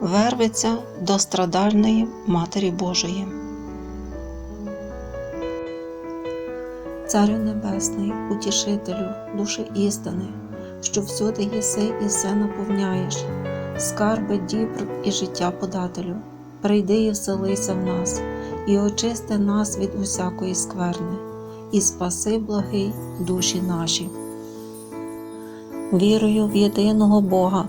верветься до страдальної Матері Божої. Царю Небесний, утішителю, душі істини, що всюди єси і все наповняєш, скарби дібр і життя подателю, прийди і вселися в нас, і очисти нас від усякої скверни, і спаси благий душі наші. Вірую в єдиного Бога,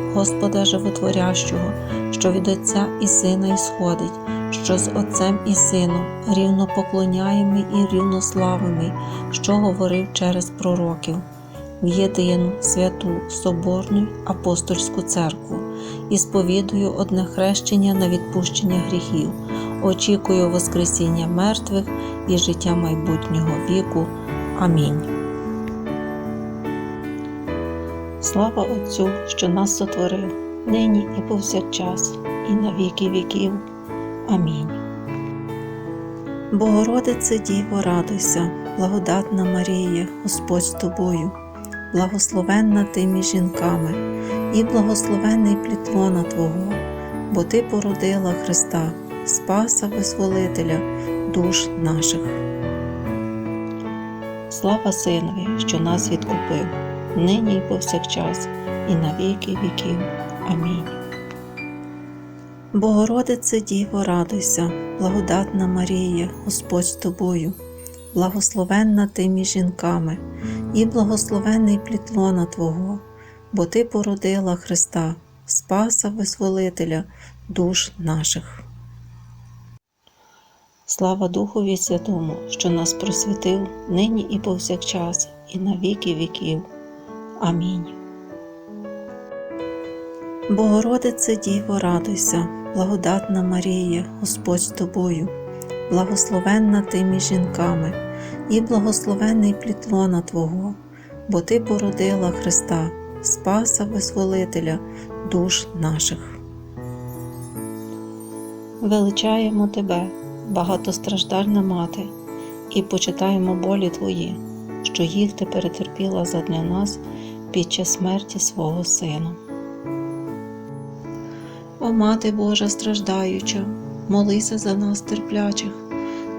Господа Животворящого, що від Отця і Сина ісходить, що з Отцем і Сином рівно поклоняємий і рівнославимий, що говорив через пророків, в єдину святу Соборну апостольську церкву і сповідую одне хрещення на відпущення гріхів, очікую Воскресіння мертвих і життя майбутнього віку. Амінь. Слава Отцю, що нас сотворив, нині і повсякчас, і на віки віків. Амінь. Богородице Діво, радуйся, благодатна Марія, Господь з тобою, благословенна ти між жінками, і благословенний плід лона Твого, бо Ти породила Христа, Спаса Визволителя душ наших. Слава Синові, що нас відкупив нині і повсякчас, і на віки віків. Амінь. Богородице Діво, радуйся, благодатна Марія, Господь з тобою, благословенна ти між жінками, і благословенний плід лона Твого, бо Ти породила Христа, Спаса Визволителя душ наших. Слава Духові Святому, що нас просвітив нині і повсякчас, і на віки віків. Амінь. Богородице Діво, радуйся, благодатна Марія, Господь з тобою, благословенна ти між жінками, і благословенний плід лона Твого, бо Ти породила Христа, Спаса Визволителя душ наших. Величаємо Тебе, багатостраждальна мати, і почитаємо болі Твої що їх ти перетерпіла задля нас під час смерті свого Сина. О Мати Божа страждаюча, молися за нас терплячих,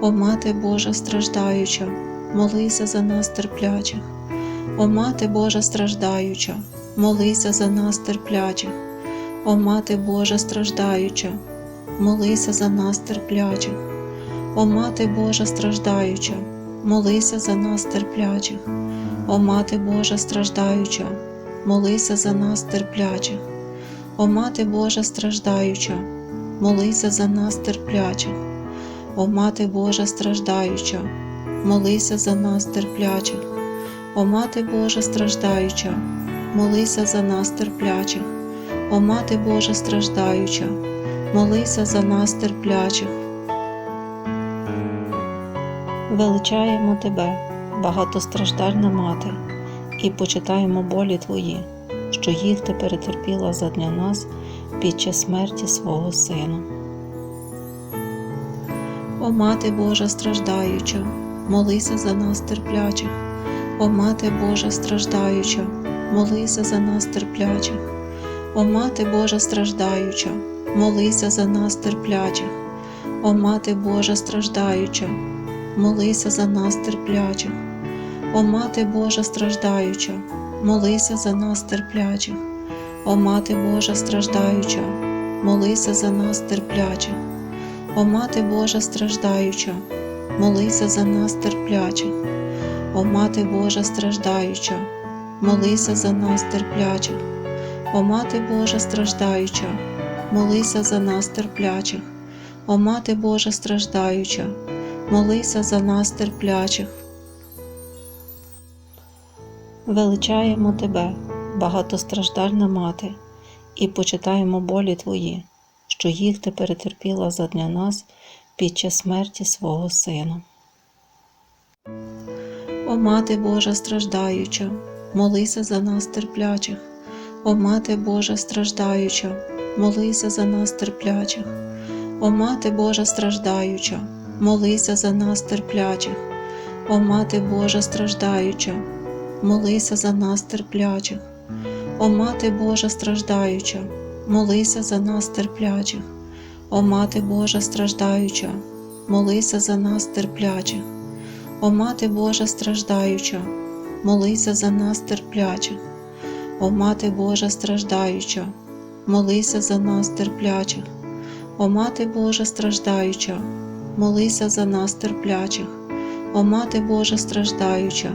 О Мати Божа страждаюча, молися за нас терплячих, О Мати Божа страждаюча, молися за нас терплячих, О Мати Божа страждаюча, молися за нас терплячих, О Мати Божа страждаюча молися за нас терплячих, О Мати Божа страждаюча, молися за нас терплячих, О Мати Божа страждаюча, молися за нас терплячих, О Мати Божа страждаюча, молися за нас терплячих, О Мати Божа страждаюча, молися за нас терплячих, О Мати Божа страждаюча, молися за нас терплячих. Величаємо Тебе, багатостраждальна мати, і почитаємо болі Твої, що їх ти перетерпіла задля нас під час смерті свого Сина. О Мати Божа страждаюча, молися за нас терплячих, О Мати Божа страждаюча, молися за нас терплячих, О Мати Божа страждаюча, молися за нас терплячих, О Мати Божа страждаюча молися за нас терплячих. О Мати Божа страждаюча, молися за нас терплячих. О Мати Божа страждаюча, молися за нас терплячих. О Мати Божа страждаюча, молися за нас терплячих. О Мати Божа страждаюча, молися за нас терплячих. О Мати Божа страждаюча, молися за нас терплячих. О Мати Божа страждаюча, молися за нас терплячих. Величаємо Тебе, багатостраждальна мати, і почитаємо болі Твої, що їх ти перетерпіла задля нас під час смерті свого Сина. О Мати Божа страждаюча, молися за нас терплячих. О Мати Божа страждаюча, молися за нас терплячих. О Мати Божа страждаюча, молися за нас терплячих. О Мати Божа страждаюча, молися за нас терплячих. О Мати Божа страждаюча, молися за нас терплячих. О Мати Божа страждаюча, молися за нас терплячих. О Мати Божа страждаюча, молися за нас терплячих. О Мати Божа страждаюча, молися за нас терплячих. О Мати Божа страждаюча, молися за нас терплячих. О Мати Божа страждаюча,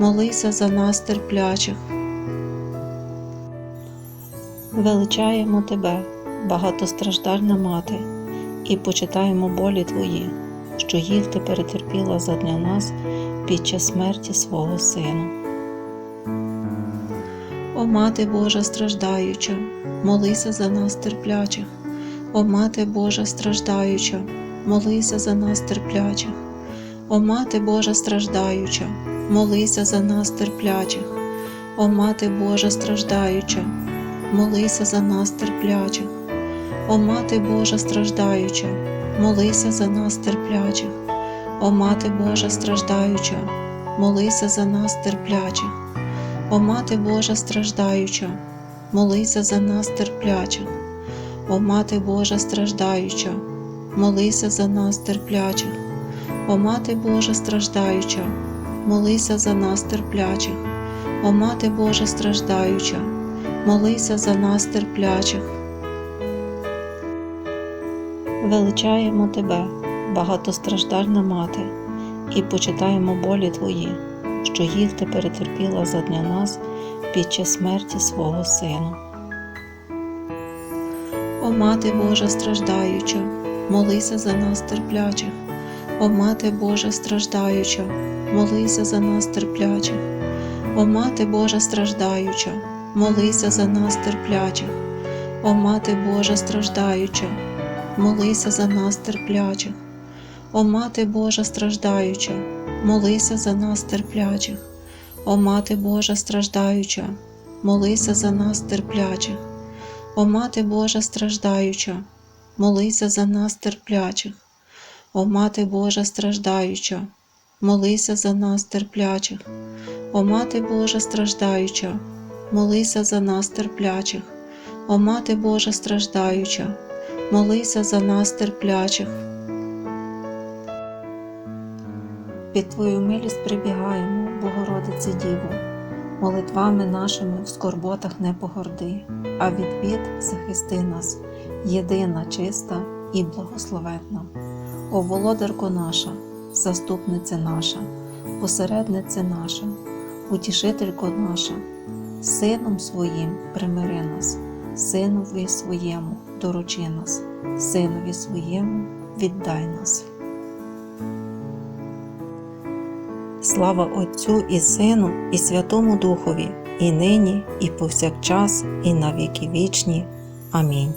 молися за нас терплячих. Величаємо Тебе, багатостраждальна мати, і почитаємо болі Твої, що їх ти перетерпіла задля нас під час смерті свого Сина. О Мати Божа страждаюча, молися за нас терплячих. О Мати Божа страждаюча, молися за нас терплячих. О Мати Божа страждаюча, молися за нас терплячих. О Мати Божа страждаюча, молися за нас терплячих. О Мати Божа страждаюча, молися за нас терплячих. О Мати Божа страждаюча, молися за нас терплячих. О Мати Божа страждаюча, молися за нас терплячих. О Мати Божа страждаюча, молися за нас терплячих. О Мати Божа страждаюча, молися за нас терплячих. О Мати Божа страждаюча, молися за нас терплячих. Величаємо Тебе, багатостраждальна мати, і почитаємо болі Твої, що їх ти перетерпіла задля нас під час смерті свого Сина. О Мати Божа страждаюча, молися за нас терплячих. О Мати Божа страждаюча, молися за нас терплячих. О Мати Божа страждаюча, молися за нас терплячих. О Мати Божа страждаюча, молися за нас терплячих. О Мати Божа страждаюча, молися за нас терплячих. О Мати Божа страждаюча, молися за нас терплячих. О Мати Божа страждаюча, молися за нас терплячих. О Мати Божа страждаюча, молися за нас терплячих. О Мати Божа страждаюча, молися за нас терплячих. О Мати Божа страждаюча, молися за нас терплячих. Під Твою милість прибігаємо, Богородице Діво, молитвами нашими в скорботах не погорди, а від бід захисти нас, єдина, чиста і благословенна. О володарко наша, заступниця наша, посередниця наша, утішителько наша, Сином своїм примири нас, Синові своєму доручи нас, Синові своєму віддай нас. Слава Отцю і Сину, і Святому Духові, і нині, і повсякчас, і на віки вічні. Амінь.